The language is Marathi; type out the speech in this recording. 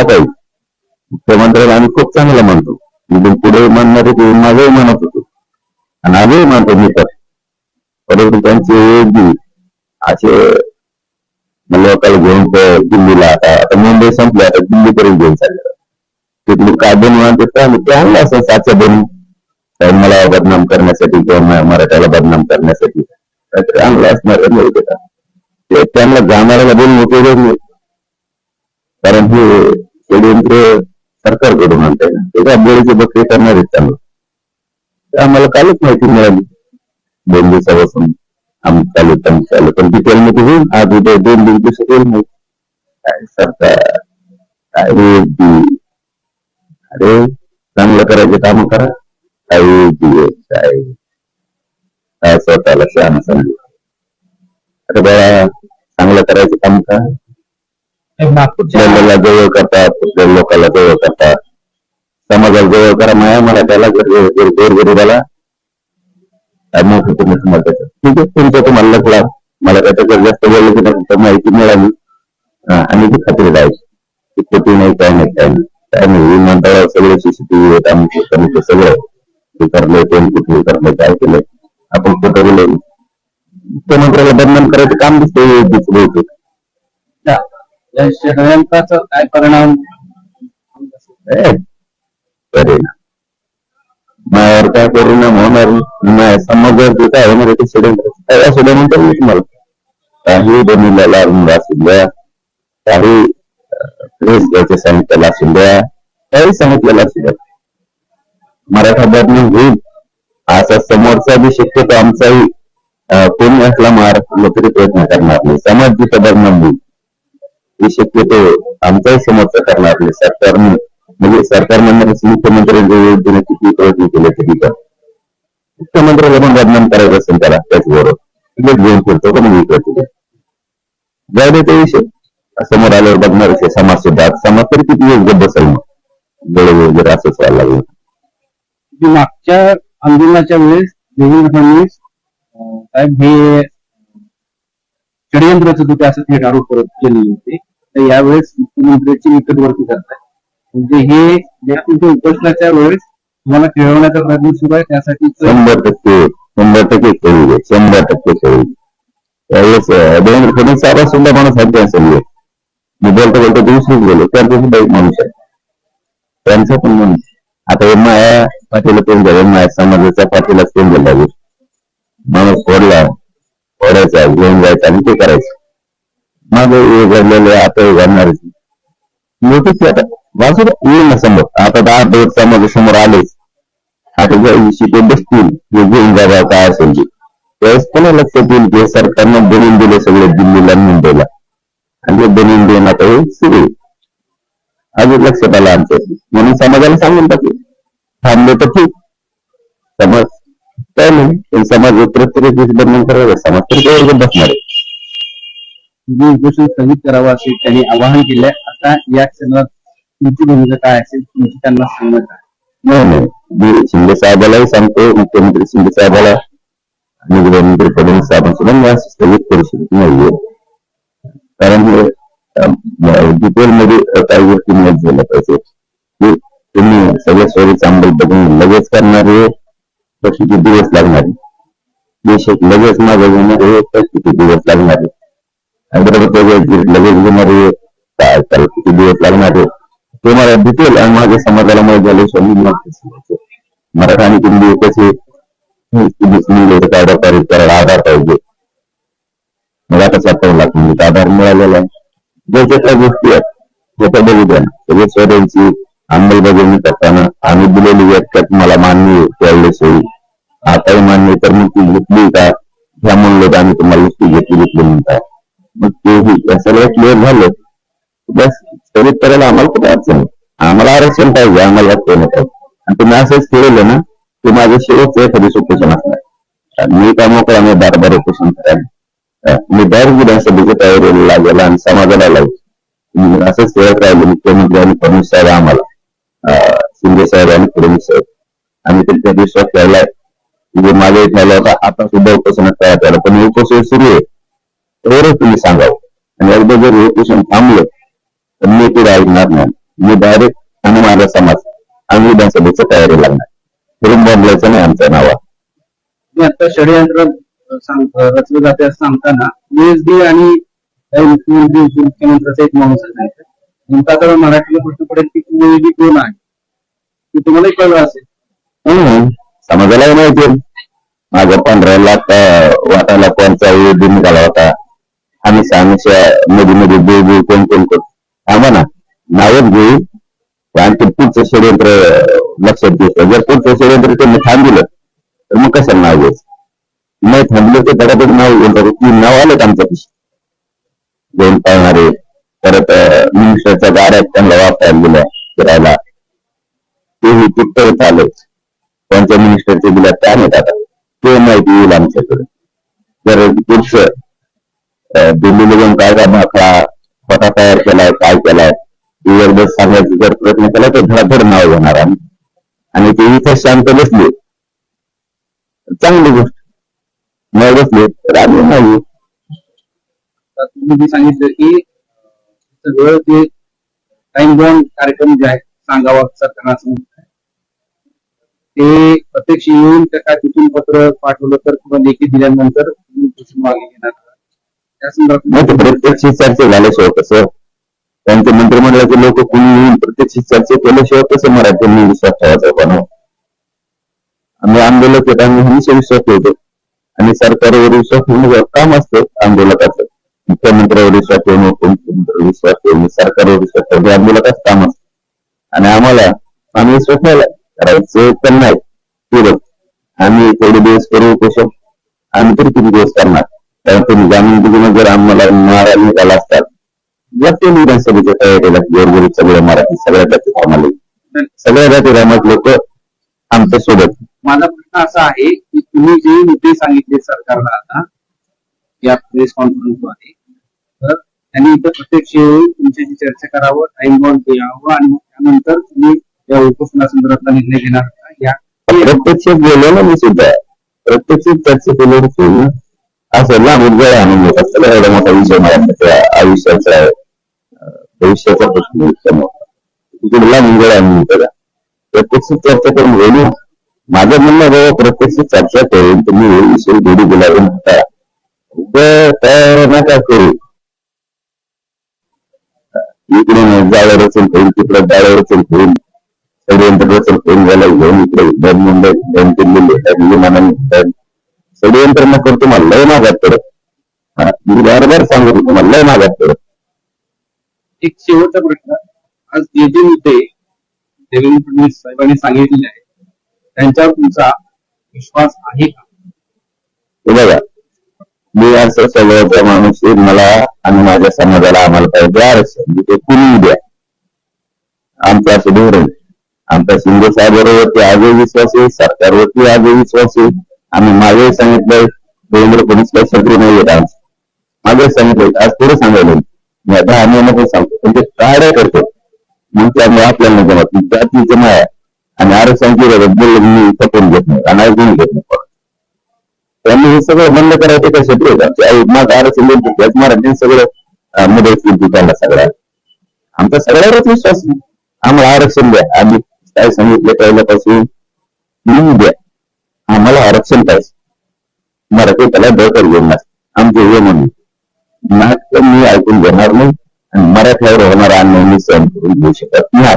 आणखी काय पाहिजे मुख्यमंत्र्याला आम्ही खूप चांगलं म्हणतो इथून पुढे म्हणणारे ते माझंही म्हणत होतो. आणि आजही म्हणतो मी तर. परंतु त्यांचे असे लोकांना घेऊन दिल्लीला आता. आता मुंबई संपली आता दिल्लीपर्यंत घेऊन चालले. तिथली काय बनवून देतात आणि ते आणलं असं साच्या बनवून काही मला बदनाम करण्यासाठी किंवा मराठ्याला बदनाम करण्यासाठी काहीतरी आणलं असणार ते त्यांना जाणाऱ्याला बोलून उपयोग नाही. कारण हे षडयंत्र सरकारकडून आणतंय ना ते काय बोलीचे बकरी करणार आहेत चांगलं ते आम्हाला कालच माहिती मिळाली दोन दिवसापासून आम्ही चालू आम्ही चालू पण डिटेल मध्ये होईल आज उद्या दोन दोन दिवस होईल मग काय सरकार काय रे ती अरे चांगलं करायचे काम करा काही दिवस काय काय स्वतःला शहाणा समजू अरे बाळा चांगलं करायचं काम का नागपूरच्या जवळ करतात कुठल्या लोकांना जवळ करतात. समाजाला जवळ करा माया मला त्याला गोरगरीबाला मोठं तुम्ही तुम्हाला त्याचं ठीक आहे? तुमचं तुम्हाला लपला. मला त्याच्याकडे जास्त बोललं की नाही, माहिती मिळाली. आणि ती खात्री राहायची. कुठे नाही काय नाही काय नाही. काय नाही विमानतळावर सगळे सीसीटीव्ही होत आम्ही सगळं. हे करलंय कोण कुठे करलंय काय केलंय. आपण कुठं गेलो मुख्यमंत्र्याला बदनाम करायचं काम दिसतंय दिसलं होतं या- या षडयंत्राचा काय परिणाम? ए, अरे. मायावर काय परिणाम होणार नाही समाजावर काय होणार ते षडयंत्र काय मी तुम्हाला काही बनवलेला असू द्या. काही प्रेस घ्यायचे सांगितलेलं असू द्या. काही सांगितलेलं असू द्या. मराठा बदनाम होईल. असा समोरचा बी शक्यतो आमचाही कोणी असला मार तरी प्रयत्न करणार नाही. समाज जिथं बदनाम होईल ही शक्यतो आमचाही समोरचा करणार नाही सरकारने म्हणजे सरकार म्हणणार मुख्यमंत्र्यांच्या विरुद्धने किती प्रयत्न केले तरी का मुख्यमंत्र्याला पण बदनाम करायचं असेल त्याला त्याचबरोबर. तिथेच घेऊन फिरतो का मी इकडे जाऊ दे ते विषय. समोर आल्यावर बघणार विषय समाज सुद्धा. समाज तरी किती दिवस बसेल मग? डोळे वगैरे असंच व्हायला लागलं. मागच्या आंदोलनाच्या वेळेस देवेंद्र फडणवीस साहेब हे षडयंत्राचं होते असं थेट आरोप करत केलेले होते. तर यावेळेस मुख्यमंत्र्यांची निकटवर्ती करताय. म्हणजे हे जे उपोषणाच्या वेळेस तुम्हाला खेळवण्याचा प्रयत्न सुरू आहे त्यासाठी शंभर टक्के शंभर टक्के खेळू शंभर टक्के खेळू त्यावेळेस देवेंद्र फडणवीस साहेब सुद्धा माणूस आहे त्यांचं मी बोलता बोलता दुसरीच गेलो. त्यांचा सुद्धा एक माणूस आहे. त्यांचा पण माणूस आता एम आय पाटील कोण झालं माया समाजाच्या पाटील कोण झाला. माणूस फोडला फोडायचा घेऊन जायचा आणि ते करायचं. मग हे घडलेले आता हे नोटीस आता. वाचू येईल ना समोर. आता दहा दिवस समोर आलेच. आता ज्या दिवशी ते बसतील हे घेऊन जागा काय असेल ते. त्यावेळेस पुन्हा लक्षात येईल की सरकारनं बनवून दिले सगळे दिल्लीला मुंबईला आणि ते बनवून देऊन आता हे सुरू. अजून लक्षात आलं आमच्या म्हणून समाजाला सांगून टाकले थांबले तर ठीक. समाज काय नाही पण समाज प्रत्येक दिवस बदनाम करायला समाज तरी बसणार आहे. जे उपोषण स्थगित करावं असे त्यांनी आवाहन केलंय. आता या क्षणात तुमची भूमिका काय असेल तुमची त्यांना सांगत नाही नाही. मी शिंदे साहेबालाही सांगतो मुख्यमंत्री शिंदे साहेबाला आणि गृहमंत्री फडणवीस साहेबांना सुद्धा मी असं स्थगित करू शकत नाहीये. कारण हे डिटेल मध्ये काही गोष्टी मत झाल्या पाहिजे की तुम्ही सगळ्या सोयीचा अंमलबजावणी लगेच करणारे तर किती दिवस लागणारे देशात लगेच मागे घेणारे तर किती दिवस लागणार आहे? लगेच घेणारे काय त्याला किती दिवस लागणारे ते मला डिटेल आणि माझ्या समाजाला माहीत झाले स्वामी मराठा आणि हिंदी कसे कायदा पारित करायला आधार पाहिजे. मला आता सत्तावन्न म्हणजे आधार मिळालेला आहे. ज्या ज्या काही गोष्टी आहेत त्याच्या बघू द्या सगळे स्वरांची अंमलबजावणी करताना आम्ही दिलेली व्याख्यात मला मान्य आहे त्यावेळेस होईल. आताही मान्य तर मग ती घेतली का? ह्या म्हणलो तर आम्ही तुम्हाला नुसती घेतली घेतली म्हणताय. मग तेही या सगळं क्लिअर झालं. बस स्थगित करायला आम्हाला कुठे अडचण आम्हाला आरक्षण पाहिजे आम्हाला यात कोण पाहिजे आणि तुम्ही असंच केलेलं ना की माझं शेवटचं एखादी उपोषण असणार मी काय मोकळा मी बार बार उपोषण करायला मी डायरेक्ट विधानसभेच्या तयारीला लागेल आणि समाजाला लागेल असंच खेळत राहिले मुख्यमंत्री आणि फडणवीस साहेब आम्हाला. शिंदे साहेब आणि फडणवीस साहेब. आम्ही त्यांच्या विश्वास ठेवलाय म्हणजे माझ्या ठेवला होता आता सुद्धा उपोषणात तयार झालं पण उपोषण सुरू आहे. एवढंच तुम्ही सांगावं. आणि एकदा जर उपोषण थांबलं तर मी पुढे ऐकणार नाही. मी डायरेक्ट आणि माझा समाज आम्ही विधानसभेच्या तयारी लागणार. फिरून बदलायचं नाही आमच्या नावा. मी आता षडयंत्र रचलं जाते असं सांगताना यूएसडी आणि मुख्यमंत्री उपमुख्यमंत्र्याचा एक माणूस नाही? नेमका तर मराठीला प्रश्न पडेल की यूएसडी कोण आहे? ते तुम्हालाही कळलं असेल. हम्म. समाजालाही माहिती. माझ्या पंधरा लाख वाटायला कोणचा विरोधी निघाला होता. आम्ही हमेशा मध्ये मध्ये देव देव कोण कोण. करतो थांबा ना. नावच घेऊ. आणखी पुढचं षडयंत्र लक्षात घेतलं जर पुढचं षडयंत्र त्यांनी थांबलं तर मग कशाला नाव घ्यायचं? नाही थांबलं तर धडाधड नाव घेऊन ती नाव आलं आमच्या पिशी? घेऊन पाळणारे. परत मिनिस्टरच्या गाड्या त्यांना वापरायला दिल्या फिरायला. तेही तिथपर्यंत आलं त्यांच्या मिनिस्टरचे दिल्या त्या नाही आता ते माहिती येईल आमच्याकडे. जर पुढचं दिल्लीला जाऊन काय काय भाकरा स्वतः तयार केलाय काय केलाय ते एकदा सांगायचं जर प्रयत्न केला तर धडाधड नाव घेणार आम्ही. आणि ते इथे शांत बसले. चांगली गोष्ट. नाही बसले. तर आम्ही नाही तुम्ही जे सांगितलं की सगळं ते टाइम दोन कार्यक्रम जे आहेत सांगावा सरकारनं ते प्रत्यक्ष येऊन त्या काय तिथून पत्र पाठवलं तर किंवा लेखी दिल्यानंतर तुम्ही मागे घेणार. नाही प्रत्यक्ष चर्चा झाल्याशिवाय कसं त्यांच्या मंत्रिमंडळाचे लोक कुणी येऊन प्रत्यक्ष चर्चा केल्याशिवाय कसं मराठ्यांनी विश्वास ठेवायचा पण आम्ही आंदोलक येत आम्ही हमेशा विश्वास ठेवतो. आणि सरकारवर विश्वास ठेवण्याचं काम असतं आंदोलकाचं. मुख्यमंत्र्यावर विश्वास ठेवणं उपमुख्यमंत्र्यावर विश्वास ठेवणे सरकारवर विश्वास ठेवणे आंदोलकाचं काम असतं. आणि आम्हाला आम्ही विश्वास ठेवला करायचं पण नाही. पुढं आम्ही तेवढे दिवस करू कसं आम्ही तरी किती दिवस करणार? तुम्ही जामीन जर आम्हाला मारा निघाला असतात जाते विधानसभेच्या तयारीला गोरगरीब सगळ्या मराठी सगळ्या जाती आम्हाला सगळ्या जाती रामात लोक आमच्यासोबत. माझा प्रश्न असा आहे की तुम्ही जे मुद्दे सांगितले सरकारला आता या प्रेस कॉन्फरन्सद्वारे तर त्यांनी इथं प्रत्यक्ष येऊन तुमच्याशी चर्चा करावं टाइम बॉन्ड द्यावं आणि मग त्यानंतर तुम्ही या उपोषणासंदर्भातला निर्णय घेणार? या प्रत्यक्ष गेलो ना मी सुद्धा. प्रत्यक्ष चर्चा केल्यावर सोडून असं लांब उद्या आणून घेतात सगळा एवढा मोठा विषय मला त्या आयुष्याचा आहे. अं, भविष्याचा प्रश्न आहे समोर तिकडे लांब वेळ आणून घेतात प्रत्यक्ष चर्चा करून होईल माझं म्हणणं आहे बाबा प्रत्यक्ष चर्चा करून तुम्ही हे विषय गोडी गुलाबी म्हणता उद्या तयार नका करू इकडे जाळ्यावर असेल होईल तिकडे जाळ्यावर असेल होईल षडयंत्र रचल करून गेला घेऊन इकडे दोन मुंबई दोन दिल्ली विमानाने षडयंत्र न करतो मला लय मागात पडत. हा, मी बारबार सांगत होतो मला लय मागात पडत. एक शेवटचा प्रश्न. आज जे जे मुद्दे देवेंद्र फडणवीस साहेबांनी सांगितलेले आहेत त्यांच्यावर तुमचा विश्वास आहे का? हे बघा मी असं सगळ्याचा माणूस आहे. मला आणि माझ्या समाजाला आम्हाला पाहिजे आरक्षण म्हणजे कुणी द्या? आमचं असं धोरण आहे. आमचा शिंदे साहेबांवरती आजही विश्वास आहे सरकारवरती आजही विश्वास आहे. आम्ही मागे सांगितलंय देवेंद्र फडणवीस काही शत्रू नाही येत आमचं मागे सांगितलं आज पुढे सांगायला मी आता आम्ही नको सांगतो. पण ते काय करतो. मग त्यामुळे आपल्याला नाही. जमत जाती जमा आहे. आणि आरक्षणाची बद्दल मी तपवून घेत नाही. आणि ऐकून घेत नाही. त्यांनी हे सगळं बंद करायचं का शत्रू आहेत? आमचे माझं आरक्षण देतो त्याच मराठी सगळं अं, मदत केली त्यांना सगळ्या. आमचा सगळ्यावरच विश्वास आम्हाला आरक्षण द्या. आम्ही काय सांगितलं पहिल्यापासून? म्हणून द्या. आम्हाला आरक्षण पाहिजे. मराठी त्याला डोकर घेणार. आमचे हे म्हणून. नाटक मी ऐकून घेणार नाही आणि मराठ्यावर होणारा अन्याय मी सहन करून घेऊ शकत नाही.